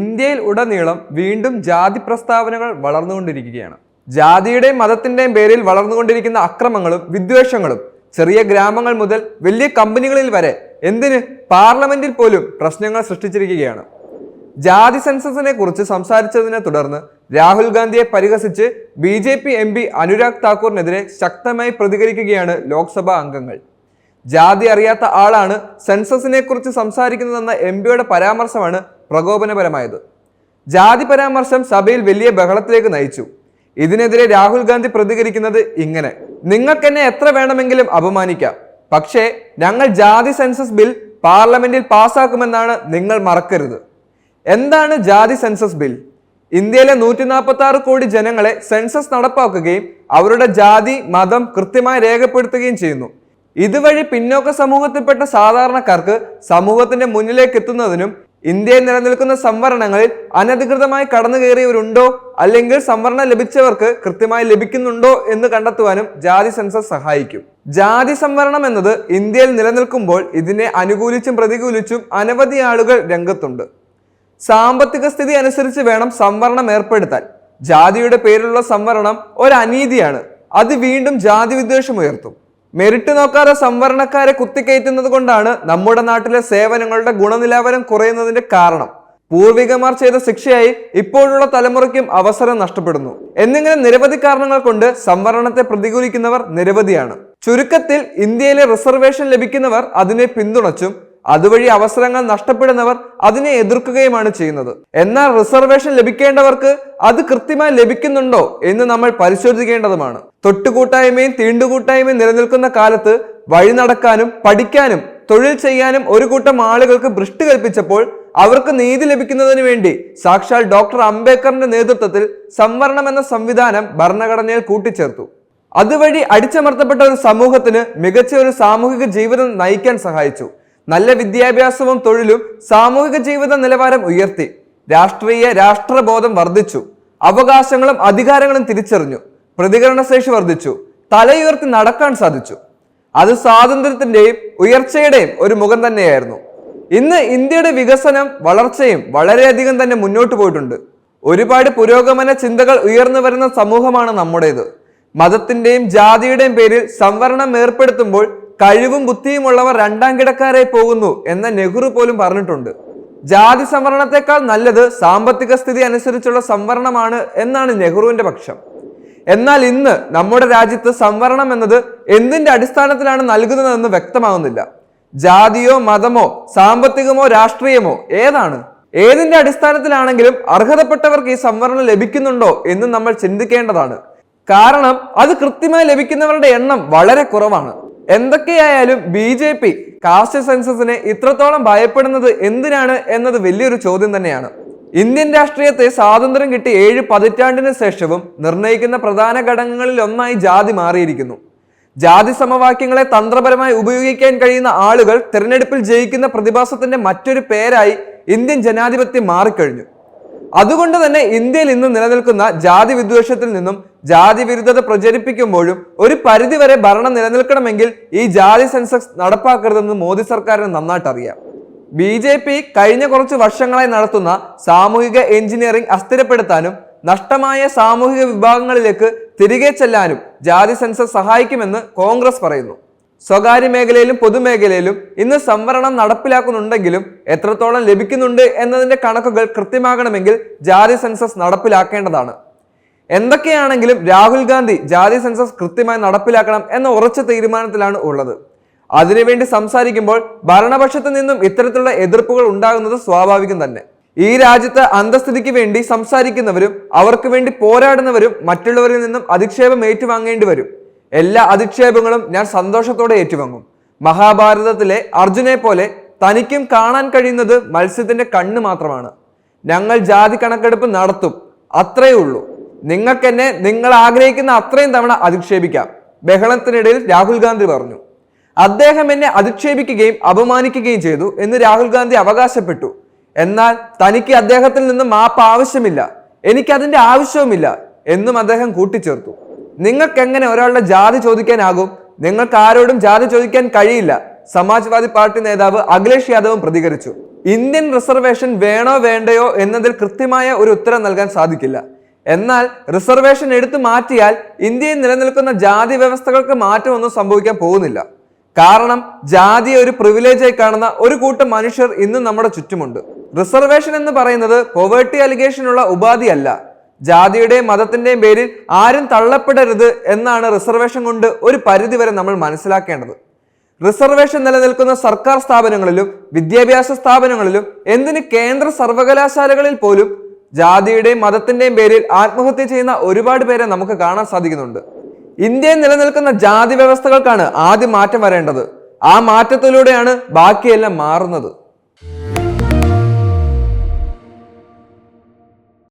ഇന്ത്യയിൽ ഉടനീളം വീണ്ടും ജാതി പ്രസ്താവനകൾ വളർന്നുകൊണ്ടിരിക്കുകയാണ്. ജാതിയുടെയും മതത്തിന്റെയും പേരിൽ വളർന്നുകൊണ്ടിരിക്കുന്ന അക്രമങ്ങളും വിദ്വേഷങ്ങളും ചെറിയ ഗ്രാമങ്ങൾ മുതൽ വലിയ കമ്പനികളിൽ വരെ എന്തിന്? പാർലമെന്റിൽ പോലും പ്രശ്നങ്ങൾ സൃഷ്ടിച്ചിരിക്കുകയാണ്. ജാതി സെൻസസിനെ കുറിച്ച് സംസാരിച്ചതിനെ തുടർന്ന് രാഹുൽ ഗാന്ധിയെ പരിഹസിച്ച് B J P M P Anurag താക്കൂറിനെതിരെ ശക്തമായി പ്രതികരിക്കുകയാണ് ലോക്സഭാ അംഗങ്ങൾ. ജാതി അറിയാത്ത ആളാണ് സെൻസസിനെ കുറിച്ച് സംസാരിക്കുന്നതെന്ന എം പിയുടെ പരാമർശമാണ് പ്രകോപനപരമായത്. ജാതി പരാമർശം സഭയിൽ വലിയ ബഹളത്തിലേക്ക് നയിച്ചു. ഇതിനെതിരെ രാഹുൽ ഗാന്ധി പ്രതികരിക്കുന്നത് ഇങ്ങനെ. നിങ്ങൾക്കെന്നെ എത്ര വേണമെങ്കിലും അപമാനിക്കാം. പക്ഷേ ഞങ്ങൾ ജാതി സെൻസസ് ബിൽ പാർലമെന്റിൽ പാസ്സാക്കുമെന്നാണ് നിങ്ങൾ മറക്കരുത്. എന്താണ് ജാതി സെൻസസ് ബിൽ? ഇന്ത്യയിലെ നൂറ്റി നാൽപ്പത്തി ആറ് കോടി ജനങ്ങളെ സെൻസസ് നടപ്പാക്കുകയും അവരുടെ ജാതി മതം കൃത്യമായി രേഖപ്പെടുത്തുകയും ചെയ്യുന്നു. ഇതുവഴി പിന്നോക്ക സമൂഹത്തിൽപ്പെട്ട സാധാരണക്കാർക്ക് സമൂഹത്തിന്റെ മുന്നിലേക്ക് എത്തുന്നതിനും ഇന്ത്യയിൽ നിലനിൽക്കുന്ന സംവരണങ്ങളിൽ അനധികൃതമായി കടന്നു കയറിയവരുണ്ടോ അല്ലെങ്കിൽ സംവരണം ലഭിച്ചവർക്ക് കൃത്യമായി ലഭിക്കുന്നുണ്ടോ എന്ന് കണ്ടെത്തുവാനും ജാതി സെൻസസ് സഹായിക്കും. ജാതി സംവരണം എന്നത് ഇന്ത്യയിൽ നിലനിൽക്കുമ്പോൾ ഇതിനെ അനുകൂലിച്ചും പ്രതികൂലിച്ചും അനവധി ആളുകൾ രംഗത്തുണ്ട്. സാമ്പത്തിക സ്ഥിതി അനുസരിച്ച് വേണം സംവരണം ഏർപ്പെടുത്താൻ. ജാതിയുടെ പേരിലുള്ള സംവരണം ഒരു അനീതിയാണ് അത് വീണ്ടും ജാതി വിദ്വേഷം ഉയർത്തും. മെറിറ്റ് നോക്കാതെ സംവരണക്കാരെ കുത്തിക്കയറ്റുന്നത് കൊണ്ടാണ് നമ്മുടെ നാട്ടിലെ സേവനങ്ങളുടെ ഗുണനിലവാരം കുറയുന്നതിന്റെ കാരണം. പൂർവികമാർ ചെയ്ത ശിക്ഷയായി ഇപ്പോഴുള്ള തലമുറയ്ക്കും അവസരം നഷ്ടപ്പെടുന്നു. എന്നിങ്ങനെ നിരവധി കാരണങ്ങൾ കൊണ്ട് സംവരണത്തെ പ്രതികൂലിക്കുന്നവർ നിരവധിയാണ്. ചുരുക്കത്തിൽ ഇന്ത്യയിലെ റിസർവേഷൻ ലഭിക്കുന്നവർ അതിനെ പിന്തുണച്ചും അതുവഴി അവസരങ്ങൾ നഷ്ടപ്പെടുന്നവർ അതിനെ എതിർക്കുകയുമാണ് ചെയ്യുന്നത്. എന്നാൽ റിസർവേഷൻ ലഭിക്കേണ്ടവർക്ക് അത് കൃത്യമായി ലഭിക്കുന്നുണ്ടോ എന്ന് നമ്മൾ പരിശോധിക്കേണ്ടതുമാണ്. തൊട്ടുകൂട്ടായ്മയും തീണ്ടുകൂട്ടായ്മയും നിലനിൽക്കുന്ന കാലത്ത് വഴി നടക്കാനും പഠിക്കാനും തൊഴിൽ ചെയ്യാനും ഒരു കൂട്ടം ആളുകൾക്ക് ഭ്രഷ്ട് കൽപ്പിച്ചപ്പോൾ അവർക്ക് നീതി ലഭിക്കുന്നതിന് വേണ്ടി സാക്ഷാൽ ഡോക്ടർ അംബേദ്കറിന്റെ നേതൃത്വത്തിൽ സംവരണം എന്ന സംവിധാനം ഭരണഘടനയിൽ കൂട്ടിച്ചേർത്തു. അതുവഴി അടിച്ചമർത്തപ്പെട്ട ഒരു സമൂഹത്തിന് മികച്ച ഒരു സാമൂഹിക ജീവിതം നയിക്കാൻ സഹായിച്ചു. നല്ല വിദ്യാഭ്യാസവും തൊഴിലും സാമൂഹിക ജീവിത നിലവാരം ഉയർത്തി രാഷ്ട്രീയ രാഷ്ട്രബോധം വർദ്ധിച്ചു. അവകാശങ്ങളും അധികാരങ്ങളും തിരിച്ചറിഞ്ഞു. പ്രതികരണശേഷി വർദ്ധിച്ചു. തലയുയർത്തി നടക്കാൻ സാധിച്ചു. അത് സ്വാതന്ത്ര്യത്തിന്റെയും ഉയർച്ചയുടെയും ഒരു മുഖം തന്നെയായിരുന്നു. ഇന്ന് ഇന്ത്യയുടെ വികസനം വളർച്ചയും വളരെയധികം തന്നെ മുന്നോട്ട് പോയിട്ടുണ്ട്. ഒരുപാട് പുരോഗമന ചിന്തകൾ ഉയർന്നു വരുന്ന സമൂഹമാണ് നമ്മുടേത്. മതത്തിന്റെയും ജാതിയുടെയും പേരിൽ സംവരണം ഏർപ്പെടുത്തുമ്പോൾ കഴിവും ബുദ്ധിയുമുള്ളവർ രണ്ടാം കിടക്കാരായി പോകുന്നു എന്ന നെഹ്റു പോലും പറഞ്ഞിട്ടുണ്ട്. ജാതി സംവരണത്തെക്കാൾ നല്ലത് സാമ്പത്തിക സ്ഥിതി അനുസരിച്ചുള്ള സംവരണമാണ് എന്നാണ് നെഹ്റുവിന്റെ പക്ഷം. എന്നാൽ ഇന്ന് നമ്മുടെ രാജ്യത്ത് സംവരണം എന്നത് എന്തിന്റെ അടിസ്ഥാനത്തിലാണ് നൽകുന്നതെന്ന് വ്യക്തമാകുന്നില്ല ജാതിയോ മതമോ സാമ്പത്തികമോ രാഷ്ട്രീയമോ ഏതാണ്? ഏതിന്റെ അടിസ്ഥാനത്തിലാണെങ്കിലും അർഹതപ്പെട്ടവർക്ക് ഈ സംവരണം ലഭിക്കുന്നുണ്ടോ എന്ന് നമ്മൾ ചിന്തിക്കേണ്ടതാണ്. കാരണം അത് കൃത്യമായി ലഭിക്കുന്നവരുടെ എണ്ണം വളരെ കുറവാണ്. എന്തൊക്കെയായാലും ബി ജെ പി കാസ്റ്റ് സെൻസസിനെ ഇത്രത്തോളം ഭയപ്പെടുന്നത് എന്തിനാണ് എന്നത് വലിയൊരു ചോദ്യം തന്നെയാണ്. ഇന്ത്യൻ രാഷ്ട്രീയത്തെ സ്വാതന്ത്ര്യം കിട്ടി ഏഴ് പതിറ്റാണ്ടിന് ശേഷവും നിർണയിക്കുന്ന പ്രധാന ഘടകങ്ങളിൽ ഒന്നായി ജാതി മാറിയിരിക്കുന്നു. ജാതി സമവാക്യങ്ങളെ തന്ത്രപരമായി ഉപയോഗിക്കാൻ കഴിയുന്ന ആളുകൾ തിരഞ്ഞെടുപ്പിൽ ജയിക്കുന്ന പ്രതിഭാസത്തിന്റെ മറ്റൊരു പേരായി ഇന്ത്യൻ ജനാധിപത്യം മാറിക്കഴിഞ്ഞു. അതുകൊണ്ട് തന്നെ ഇന്ത്യയിൽ ഇന്ന് നിലനിൽക്കുന്ന ജാതി വിദ്വേഷത്തിൽ നിന്നും ജാതി വിരുദ്ധത പ്രചരിപ്പിക്കുമ്പോഴും ഒരു പരിധിവരെ ഭരണം നിലനിൽക്കണമെങ്കിൽ ഈ ജാതി സെൻസസ് നടപ്പാക്കരുതെന്ന് മോദി സർക്കാരിന് നന്നായിട്ട് അറിയാം ബി ജെ പി കഴിഞ്ഞ കുറച്ച് വർഷങ്ങളായി നടത്തുന്ന സാമൂഹിക എഞ്ചിനീയറിംഗ് അസ്ഥിരപ്പെടുത്താനും നഷ്ടമായ സാമൂഹിക വിഭാഗങ്ങളിലേക്ക് തിരികെ ചെല്ലാനും ജാതി സെൻസസ് സഹായിക്കുമെന്ന് കോൺഗ്രസ് പറയുന്നു. സ്വകാര്യ മേഖലയിലും പൊതുമേഖലയിലും ഇന്ന് സംവരണം നടപ്പിലാക്കുന്നുണ്ടെങ്കിലും എത്രത്തോളം ലഭിക്കുന്നുണ്ട് എന്നതിന്റെ കണക്കുകൾ കൃത്യമാകണമെങ്കിൽ ജാതി സെൻസസ് നടപ്പിലാക്കേണ്ടതാണ്. എന്തൊക്കെയാണെങ്കിലും രാഹുൽ ഗാന്ധി ജാതി സെൻസസ് കൃത്യമായി നടപ്പിലാക്കണം എന്ന ഉറച്ച തീരുമാനത്തിലാണ് ഉള്ളത്. അതിനുവേണ്ടി സംസാരിക്കുമ്പോൾ ഭരണപക്ഷത്തു നിന്നും ഇത്തരത്തിലുള്ള എതിർപ്പുകൾ ഉണ്ടാകുന്നത് സ്വാഭാവികം തന്നെ. ഈ രാജ്യത്ത് അന്തസ്ഥിതിക്ക് വേണ്ടി സംസാരിക്കുന്നവരും അവർക്ക് വേണ്ടി പോരാടുന്നവരും മറ്റുള്ളവരിൽ നിന്നും അധിക്ഷേപം ഏറ്റുവാങ്ങേണ്ടി വരും. എല്ലാ അധിക്ഷേപങ്ങളും ഞാൻ സന്തോഷത്തോടെ ഏറ്റുവാങ്ങും. മഹാഭാരതത്തിലെ അർജുനെ പോലെ തനിക്കും കാണാൻ കഴിയുന്നത് മത്സ്യത്തിന്റെ കണ്ണ് മാത്രമാണ്. ഞങ്ങൾ ജാതി കണക്കെടുപ്പ് നടത്തും. അത്രയേ ഉള്ളൂ. നിങ്ങൾക്ക് എന്നെ നിങ്ങൾ ആഗ്രഹിക്കുന്ന അത്രയും തവണ അധിക്ഷേപിക്കാം. ബഹളത്തിനിടയിൽ രാഹുൽ ഗാന്ധി പറഞ്ഞു. അദ്ദേഹം എന്നെ അധിക്ഷേപിക്കുകയും അപമാനിക്കുകയും ചെയ്തു എന്ന് രാഹുൽ ഗാന്ധി അവകാശപ്പെട്ടു. എന്നാൽ തനിക്ക് അദ്ദേഹത്തിൽ നിന്ന് മാപ്പ് ആവശ്യമില്ല. എനിക്ക് അതിന്റെ ആവശ്യവുമില്ല. എന്നും അദ്ദേഹം കൂട്ടിച്ചേർത്തു. നിങ്ങൾക്ക് എങ്ങനെ ഒരാളുടെ ജാതി ചോദിക്കാനാകും? നിങ്ങൾക്ക് ആരോടും ജാതി ചോദിക്കാൻ കഴിയില്ല. സമാജ്വാദി പാർട്ടി നേതാവ് അഖിലേഷ് യാദവും പ്രതികരിച്ചു. ഇന്ത്യൻ റിസർവേഷൻ വേണോ വേണ്ടയോ എന്നതിൽ കൃത്യമായ ഒരു ഉത്തരം നൽകാൻ സാധിക്കില്ല. എന്നാൽ റിസർവേഷൻ എടുത്തു മാറ്റിയാൽ ഇന്ത്യയിൽ നിലനിൽക്കുന്ന ജാതി വ്യവസ്ഥകൾക്ക് മാറ്റമൊന്നും സംഭവിക്കാൻ പോകുന്നില്ല. കാരണം ജാതിയെ ഒരു പ്രിവിലേജായി കാണുന്ന ഒരു കൂട്ടം മനുഷ്യർ ഇന്നും നമ്മുടെ ചുറ്റുമുണ്ട്. റിസർവേഷൻ എന്ന് പറയുന്നത് പൊവേർട്ടി അലിഗേഷനുള്ള ഉപാധിയല്ല. ജാതിയുടെയും മതത്തിന്റെയും പേരിൽ ആരും തള്ളപ്പെടരുത് എന്നാണ് റിസർവേഷൻ കൊണ്ട് ഒരു പരിധിവരെ നമ്മൾ മനസ്സിലാക്കേണ്ടത്. റിസർവേഷൻ നിലനിൽക്കുന്ന സർക്കാർ സ്ഥാപനങ്ങളിലും വിദ്യാഭ്യാസ സ്ഥാപനങ്ങളിലും എന്തിന് കേന്ദ്ര സർവകലാശാലകളിൽ പോലും ജാതിയുടെയും മതത്തിന്റെയും പേരിൽ ആത്മഹത്യ ചെയ്യുന്ന ഒരുപാട് പേരെ നമുക്ക് കാണാൻ സാധിക്കുന്നുണ്ട്. ഇന്ത്യയിൽ നിലനിൽക്കുന്ന ജാതി വ്യവസ്ഥകൾക്കാണ് ആദ്യം മാറ്റം വരേണ്ടത്. ആ മാറ്റത്തിലൂടെയാണ് ബാക്കിയെല്ലാം മാറുന്നത്.